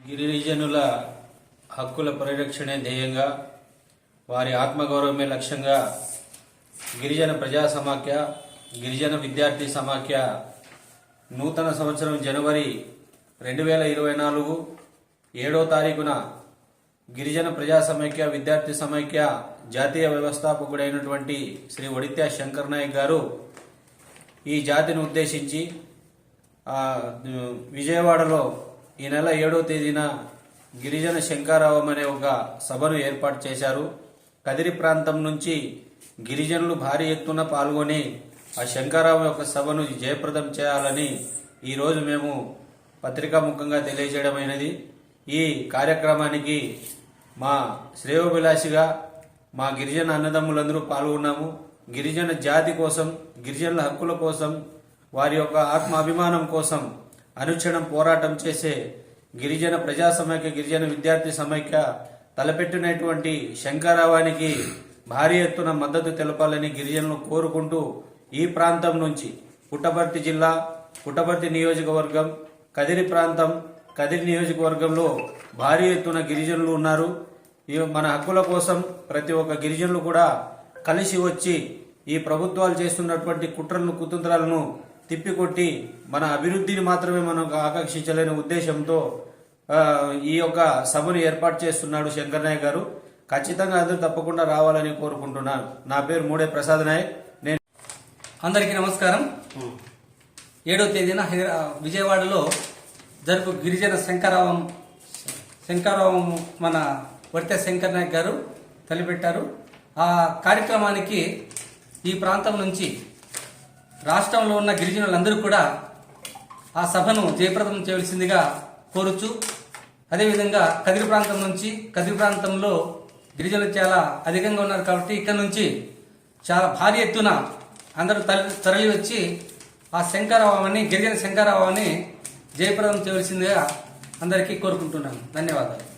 గిరిజనుల హక్కుల పరిరక్షణే ధ్యేయంగా వారి ఆత్మగౌరవమే లక్ష్యంగా గిరిజన ప్రజా సమాఖ్య గిరిజన విద్యార్థి సమాఖ్య నూతన సంవత్సరం జనవరి రెండు వేల ఇరవై నాలుగు ఏడో తారీఖున గిరిజన ప్రజా సమైక్య విద్యార్థి సమైక్య జాతీయ వ్యవస్థాపకుడైనటువంటి శ్రీ ఒడిత్యా శంకర్ నాయక్ గారు ఈ జాతిని ఉద్దేశించి విజయవాడలో ఈ నెల ఏడో తేదీన గిరిజన శంకారావం అనే ఒక సభను ఏర్పాటు చేశారు. కదిరి ప్రాంతం నుంచి గిరిజనులు భారీ ఎత్తున పాల్గొని ఆ శంకారావం యొక్క సభను జయప్రదం చేయాలని ఈరోజు మేము పత్రికాముఖంగా తెలియజేయడమైనది ఈ కార్యక్రమానికి మా శ్రేయోభిలాషిగా మా గిరిజన అన్నదమ్ములందరూ పాల్గొన్నాము. గిరిజన జాతి కోసం గిరిజనుల హక్కుల కోసం వారి యొక్క ఆత్మాభిమానం కోసం అనుక్షణం పోరాటం చేసే గిరిజన ప్రజా సమైక్య గిరిజన విద్యార్థి సమైక్య తలపెట్టినటువంటి శంకరావానికి భారీ ఎత్తున మద్దతు తెలపాలని గిరిజనులు కోరుకుంటూ ఈ ప్రాంతం నుంచి పుట్టపర్తి జిల్లా పుట్టపర్తి నియోజకవర్గం కదిరి ప్రాంతం కదిరి నియోజకవర్గంలో భారీ ఎత్తున గిరిజనులు ఉన్నారు. ఈ మన హక్కుల కోసం ప్రతి ఒక్క గిరిజనులు కూడా కలిసి వచ్చి ఈ ప్రభుత్వాలు చేస్తున్నటువంటి కుట్రలను కుతంత్రాలను తిప్పికొట్టి మన అభివృద్ధిని మాత్రమే మనం ఆకాంక్షించలేని ఉద్దేశంతో ఈ యొక్క సభను ఏర్పాటు చేస్తున్నాడు శంకర్ నాయక్ గారు. ఖచ్చితంగా అందరూ తప్పకుండా రావాలని కోరుకుంటున్నాను. నా పేరు మూడే ప్రసాద్ నాయక్. నేను అందరికీ నమస్కారం. ఏడో తేదీన విజయవాడలో జరుపు గిరిజన శంకరావం శంకరావం మన వడితే శంకర్ నాయక్ గారు తలపెట్టారు. ఆ కార్యక్రమానికి ఈ ప్రాంతం నుంచి రాష్ట్రంలో ఉన్న గిరిజనులందరూ కూడా ఆ సభను జయప్రదం చేయవలసిందిగా కోరుచు. అదేవిధంగా కదిరి ప్రాంతం నుంచి కదిరి ప్రాంతంలో గిరిజనులు చాలా అధికంగా ఉన్నారు కాబట్టి ఇక్కడ నుంచి చాలా భారీ ఎత్తున అందరూ తరలి తరలి వచ్చి ఆ శంకరావాన్ని గిరిజన శంకరావాన్ని జయప్రదం చేయవలసిందిగా అందరికీ కోరుకుంటున్నాను. ధన్యవాదాలు.